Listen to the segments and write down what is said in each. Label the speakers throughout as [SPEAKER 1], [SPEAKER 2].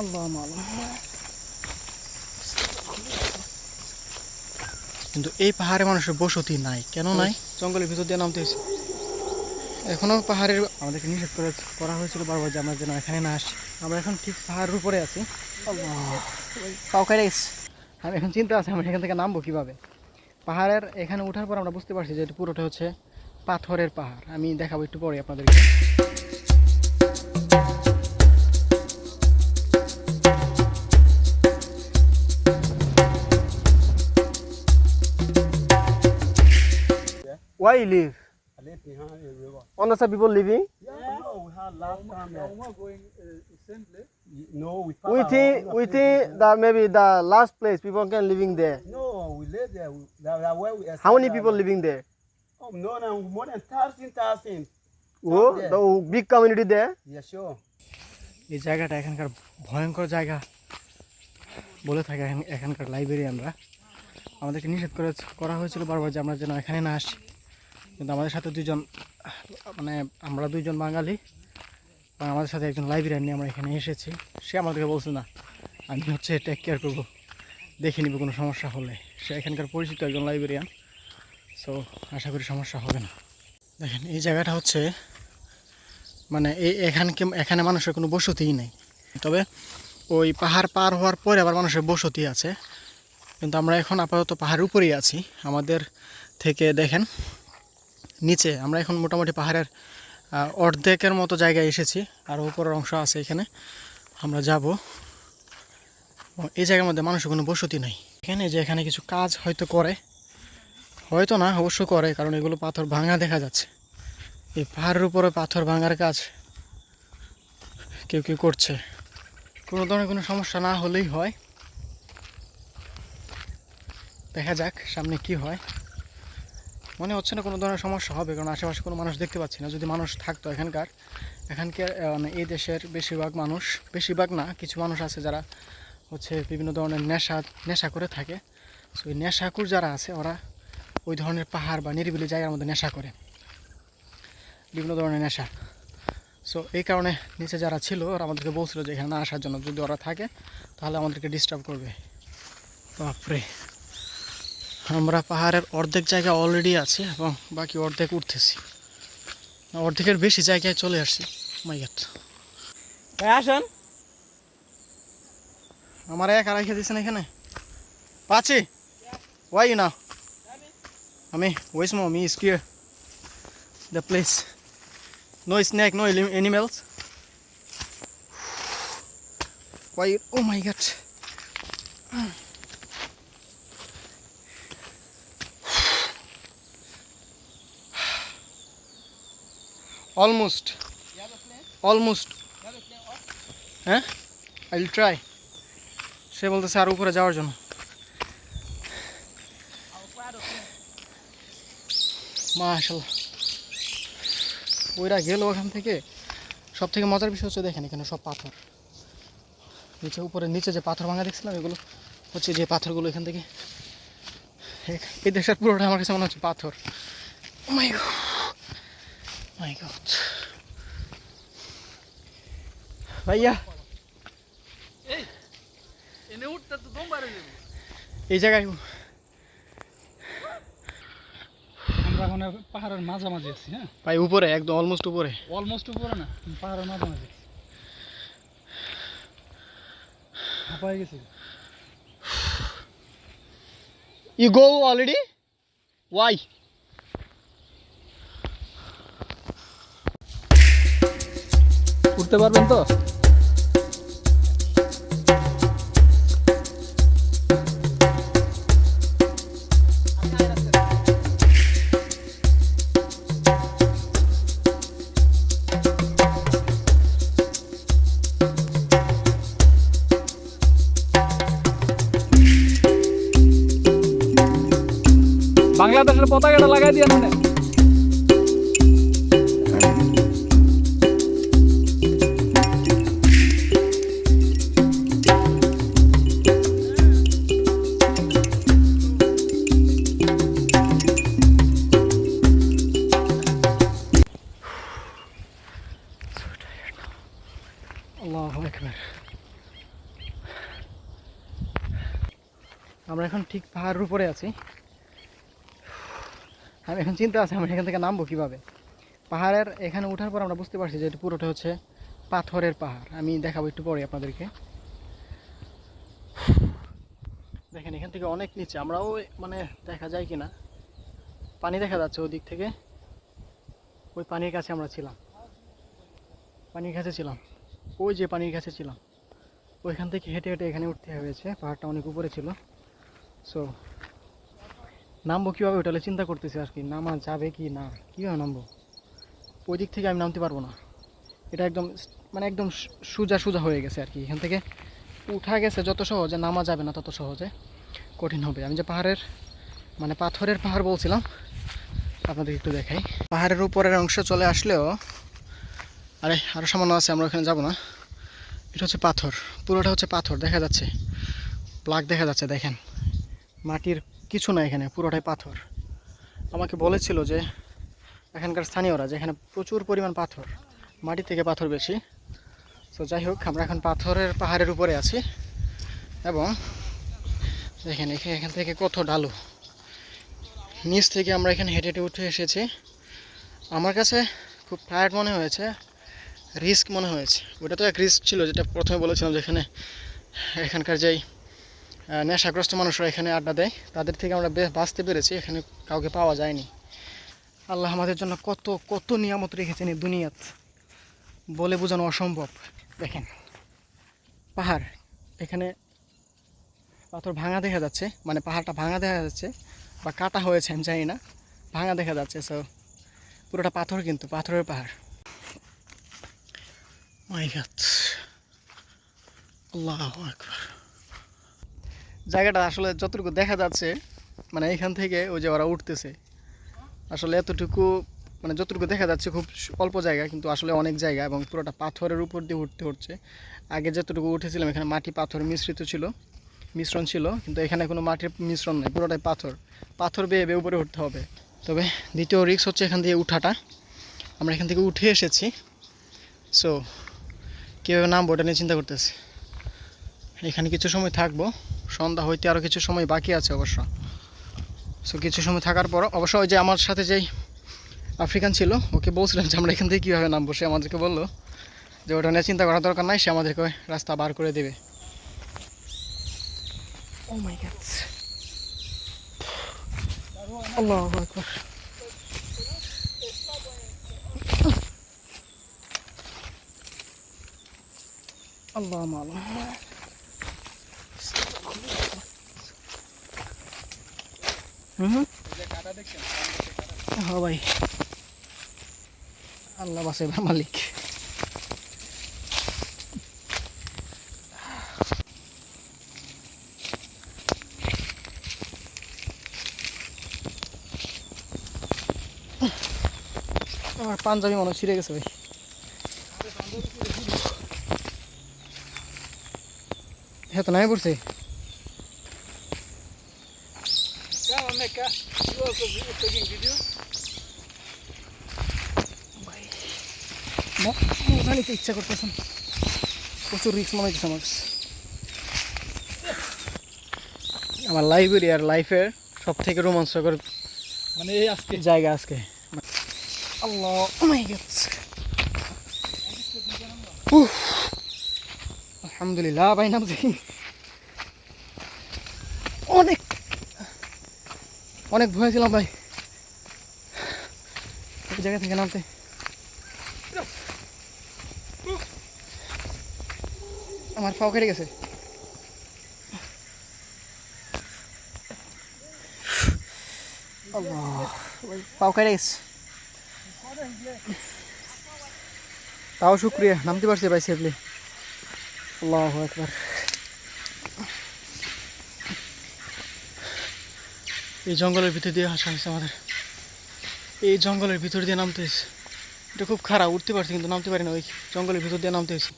[SPEAKER 1] আল্লাহ মালুম কিন্তু এই পাহাড়ে মানুষের বসতি নাই কেন নাই? জঙ্গলের ভিতর দিয়ে নামতে হয়েছে। এখনও পাহাড়ের আমাদেরকে নিষেধ করে করা হয়েছিল বারবার যে আমরা যেন এখানে না আসি। আমরা এখন ঠিক পাহাড়ের উপরে আছি। পাও আমি এখন চিন্তা আছে আমরা এখান থেকে নামবো কীভাবে? পাহাড়ের এখানে ওঠার পর আমরা বুঝতে পারছি যে এটা পুরোটা হচ্ছে পাথরের পাহাড়। আমি দেখাবো একটু পরে আপনাদেরকে।
[SPEAKER 2] Why you live?
[SPEAKER 3] I live behind the river.
[SPEAKER 2] On the people living?
[SPEAKER 3] Yeah, no, we had last time.
[SPEAKER 4] Yeah,
[SPEAKER 3] uh,
[SPEAKER 4] we going uh, same place.
[SPEAKER 3] No, we
[SPEAKER 2] We think we think that maybe the last place people can living there.
[SPEAKER 3] No, we live there. We, that, that where we
[SPEAKER 2] How many people living there?
[SPEAKER 3] Oh, no, no, more than thousand, thousand.
[SPEAKER 2] Oh,
[SPEAKER 3] there.
[SPEAKER 2] the big community there.
[SPEAKER 3] Yeah, sure.
[SPEAKER 1] এই জায়গাটা এখানকার ভয়ঙ্কর জায়গা বলে থাকে এখান- এখানকার লাইব্রেরিয়ানরা আমাদেরকে নিষেধ করে করা হয়েছিল বারবার যে আমরা যেন এখানে না আসি কিন্তু আমাদের সাথে দুজন মানে আমরা দুইজন বাঙালি এবং আমাদের সাথে একজন লাইব্রেরিয়ান নিয়ে আমরা এখানে এসেছি। সে আমাদেরকে বলছে, না, আমি হচ্ছে টেক কেয়ার করব। দেখে নিব কোনো সমস্যা হলে। সে এখানকার পরিচিত একজন লাইব্রেরিয়ান সো আশা করি সমস্যা হবে না। দেখেন, এই জায়গাটা হচ্ছে মানে এই এখানকে, এখানে মানুষের কোনো বসতিই নেই। তবে ওই পাহাড় পার হওয়ার পরে আবার মানুষের বসতি আছে। কিন্তু আমরা এখন আপাতত পাহাড়ের উপরেই আছি। আমাদের থেকে দেখেন নিচে, আমরা এখন মোটামুটি পাহাড়ের অর্ধেকের মতো জায়গায় এসেছি, আর উপরের অংশ আছে এখানে। আমরা যাব। এই জায়গার মধ্যে মানুষের কোনো বসতি নেই। এখানে যে এখানে কিছু কাজ হয়তো করে, হয়তো না, অবশ্য করে, কারণ এগুলো পাথর ভাঙা দেখা যাচ্ছে। এই পাহাড়ের উপরে পাথর ভাঙার কাজ কেউ কেউ করছে। কোনো ধরনের কোনো সমস্যা না হলেই হয়। দেখা যাক সামনে কি হয়। মনে হচ্ছে না কোনো ধরনের সমস্যা হবে, কারণ আশেপাশে কোনো মানুষ দেখতে পাচ্ছি না। যদি মানুষ থাকতো এখানকার এখানকার মানে এই দেশের বেশিরভাগ মানুষ, বেশিরভাগ না, কিছু মানুষ আছে যারা হচ্ছে বিভিন্ন ধরনের নেশা নেশা করে থাকে। সো এই নেশাকুর যারা আছে, ওরা ওই ধরনের পাহাড় বা নিরিবিলি জায়গার মধ্যে নেশা করে। বিভিন্ন ধরনের নেশা। সো এই কারণে নিচে যারা ছিল, ওরা আমাদেরকে বলছিল যে এখানে আসার জন্য। যদি ওরা থাকে, তাহলে আমাদেরকে ডিস্টার্ব করবে। বাপরে। আমরা পাহাড়ের অর্ধেক জায়গা অলরেডি আছে এবং বাকি অর্ধেক উঠতেছি। অর্ধেকের বেশি জায়গায় চলে আসছি। মাই গেট আসেন। আমার একা রেখে দিয়েছেন এখানে। পাচ্ছি ওয়াই না। আমি was more me scare the place No snake, no anim- animals. Quiet. Oh my Almost. Almost. হ্যাঁ আই উইল ট্রাই সে বলতেছে আর উপরে যাওয়ার জন্য। মাশাল্লাহ ওইরা গেল ওখান থেকে। সব থেকে মজার বিষয় হচ্ছে দেখেন এখানে সব পাথর। নিচে উপরে, নিচে যে পাথর ভাঙা দেখছিলাম এগুলো, হচ্ছে যে পাথরগুলো এখান থেকে। এই দেশের পুরোটা আমার কাছে মনে হচ্ছে পাথর। মাই মাই গড ভাইয়া। এই জায়গায়
[SPEAKER 4] আমরা এখন পাহাড়ের মাঝামাঝি আছি হ্যাঁ?
[SPEAKER 1] ভাই উপরে একদম অলমোস্ট উপরে।
[SPEAKER 4] অলমোস্ট উপরে না পাহাড়ের মাঝামাঝি হাঁপাই গেছি।
[SPEAKER 1] ইউ গো অলরেডি ওয়াই
[SPEAKER 4] উঠতে পারবেন তো? বাংলাদেশের পতাকাটা লাগাই দিয়ে মনে
[SPEAKER 1] আল্লাহ একবার আমরা এখন ঠিক পাহাড়ের উপরে আছি। আমি এখন চিন্তা আছে আমরা এখান থেকে নামবো কীভাবে। পাহাড়ের এখানে ওঠার পর আমরা বুঝতে পারছি যে এটা পুরোটা হচ্ছে পাথরের পাহাড়। আমি দেখাবো একটু পরে আপনাদেরকে। দেখেন, এখান থেকে অনেক নিচে, আমরাও মানে দেখা যায় কি না পানি দেখা যাচ্ছে ওই দিক থেকে। ওই পানির কাছে আমরা ছিলাম। পানির কাছে ছিলাম। ওই যে পানির কাছে ছিলাম। ওইখান থেকে হেঁটে হেঁটে এখানে উঠতে হয়েছে। পাহাড়টা অনেক উপরে ছিল। সো নামবো কীভাবে ওটা চিন্তা করতেছি আর কি, নামা যাবে কি না? কীভাবে নামবো? ওই দিক থেকে আমি নামতে পারব না। এটা একদম মানে একদম সোজা সোজা হয়ে গেছে আর কি। এখান থেকে উঠা গেছে যত সহজে, নামা যাবে না তত সহজে। কঠিন হবে। আমি যে পাহাড়ের মানে পাথরের পাহাড় বলছিলাম, আপনাদের একটু দেখাই। পাহাড়ের উপরের অংশ চলে আসলেও আরে আরও সামান্য আছে, আমরা ওখানে যাব না। এটা হচ্ছে পাথর। পুরোটা হচ্ছে পাথর, দেখা যাচ্ছে। ব্লাক দেখা যাচ্ছে, দেখেন। মাটির কিছু না এখানে, পুরোটাই পাথর। আমাকে বলেছিল যে, এখানকার স্থানীয়রা যে এখানে প্রচুর পরিমাণ পাথর, মাটি থেকে পাথর বেশি। তো যাই হোক, আমরা এখন পাথরের পাহাড়ের উপরে আছি। এবং দেখেন এখানে এখান থেকে কত ডালু। নিচ থেকে আমরা এখানে হেঁটে হেঁটে উঠে এসেছি। আমার কাছে খুব টায়ার্ড মনে হয়েছে। রিস্ক মনে হয়েছে। ওটা তো এক রিস্ক ছিল, যেটা প্রথমে বলেছিলাম যেখানে এখানকার যেই নেশাগ্রস্ত মানুষরা এখানে আড্ডা দেয়, তাদের থেকে আমরা বেশ বাঁচতে পেরেছি, এখানে কাউকে পাওয়া যায়নি। আল্লাহ আমাদের জন্য কত কত নিয়ামত রেখেছেন এই দুনিয়াত, বলে বোঝানো অসম্ভব। দেখেন, পাহাড়, এখানে পাথর ভাঙা দেখা যাচ্ছে মানে পাহাড়টা ভাঙা দেখা যাচ্ছে, বা কাটা হয়েছে, আমি জানি না, ভাঙা দেখা যাচ্ছে সো পুরোটা পাথর কিন্তু, পাথরের পাহাড়। মাই গড আল্লাহ জায়গাটা আসলে যতটুকু দেখা যাচ্ছে মানে এখান থেকে ওই যে ওরা উঠতেছে, আসলে এতটুকু মানে যতটুকু দেখা যাচ্ছে খুব অল্প জায়গা, কিন্তু আসলে অনেক জায়গা এবং পুরোটা পাথরের উপর দিয়ে উঠতে হচ্ছে। আগে যতটুকু উঠেছিলাম, এখানে মাটি পাথর মিশ্রিত ছিল, মিশ্রণ ছিল, কিন্তু এখানে কোনো মাটির মিশ্রণ নেই, পুরোটাই পাথর। পাথর বেয়ে বেয়ে উপরে উঠতে হবে। তবে দ্বিতীয় রিক্স হচ্ছে এখান দিয়ে উঠাটা। আমরা এখান থেকে উঠে এসেছি। সো কীভাবে নামবো ওটা নিয়ে চিন্তা করতেছি। এখানে কিছু সময় থাকব। সন্ধ্যা হইতে আরও কিছু সময় বাকি আছে অবশ্য। সো কিছু সময় থাকার পর অবশ্য ওই যে আমার সাথে যেই আফ্রিকান ছিল, ওকে বলছিলাম যে আমরা এখান থেকে কীভাবে নামবো, সে আমাদেরকে বলল যে ওটা নিয়ে চিন্তা করার দরকার নাই, সে আমাদেরকে রাস্তা বার করে দেবে। ও মাই গড আল্লাহু আকবার। আল্লাহ মালুম হুম হ্যাঁ ভাই আল্লাহ বাসে মালিক আমার পাঞ্জাবি মনে ছিঁড়ে গেছে ভাই হ্যাঁ তো নাই পড়ছে। নিতে ইচ্ছা করতেছেন প্রচুর রিক্স মনে হচ্ছে আমার আমার লাইব্রেরি আর লাইফের সব থেকে রোমাঞ্চকর
[SPEAKER 4] মানে এই আজকে?
[SPEAKER 1] জায়গা আজকে। আল্লাহ গড আলহামদুলিল্লাহ, ভাই নাম দেখি অনেক অনেক ভয় ছিলাম, ভাই। জায়গা থেকে নামতে। আমার পাও কেটে গেছে। পাও কেটে গেছে। তাও শুক্রিয়া, নামতে পারছি ভাই সেফলি আল্লাহ একবার এই জঙ্গলের ভিতর দিয়ে আসা হয়েছে আমাদের। এই জঙ্গলের ভিতর দিয়ে নামতে হয়েছে। এটা খুব খারাপ, উঠতে পারছি কিন্তু নামতে পারি না। ওই জঙ্গলের ভিতর দিয়ে নামতে হয়েছে।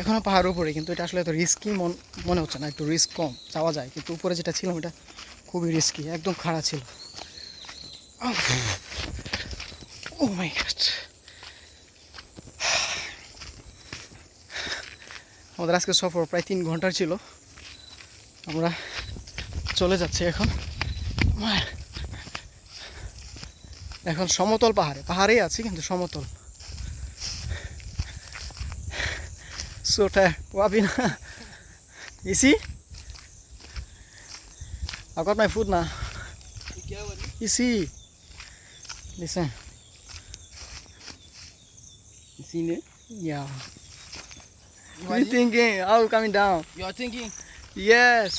[SPEAKER 1] এখনও পাহাড়ের উপরে, কিন্তু এটা আসলে এত রিস্কি মনে হচ্ছে না, একটু রিস্ক কম, যাওয়া যায়। কিন্তু উপরে যেটা ছিলাম, এটা খুবই রিস্কি একদম খাড়া ছিল। ও মাই গড আমাদের আজকে সফর প্রায় তিন ঘণ্টার ছিল আমরা চলে যাচ্ছি এখন এখন সমতল পাহাড়ে পাহাড়েই আছি কিন্তু সমতল সোটা ওয়াবি না ইসি I got my food now. Listen.
[SPEAKER 5] You seen it?
[SPEAKER 1] Yeah. What you thinking? How coming down?
[SPEAKER 5] You're thinking?
[SPEAKER 1] Yes.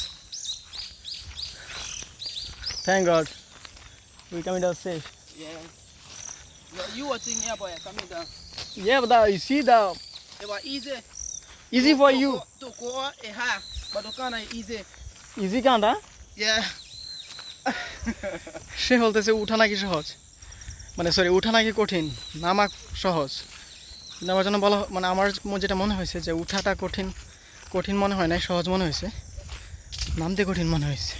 [SPEAKER 1] Thank God. We coming down safe.
[SPEAKER 5] Yeah. You, you were thinking about it coming down.
[SPEAKER 1] Yeah, but that, you see that
[SPEAKER 5] It was easy.
[SPEAKER 1] easy for
[SPEAKER 5] To
[SPEAKER 1] you.
[SPEAKER 5] go- To go a high, but the kind of easy.
[SPEAKER 1] Easy কান্ডা
[SPEAKER 5] Yeah.
[SPEAKER 1] সে বলতেছে উঠা নাকি সহজ মানে sorry উঠা নাকি কঠিন নামা সহজ কিন্তু আমার জন্য বলা মানে আমার যেটা মনে হয়েছে যে উঠাটা কঠিন কঠিন মনে হয় নাই, সহজ মনে হয়েছে। নামতে কঠিন মনে হয়েছে।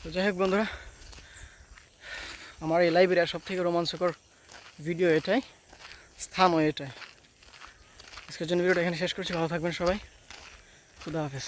[SPEAKER 1] তো যাই হোক বন্ধুরা, আমার এই লাইব্রেরির সব থেকে রোমাঞ্চকর ভিডিও এটাই স্থানও এটাই। আজকের জন্য ভিডিওটা এখানে শেষ করছি, ভালো থাকবেন সবাই। খুদা হাফেজ।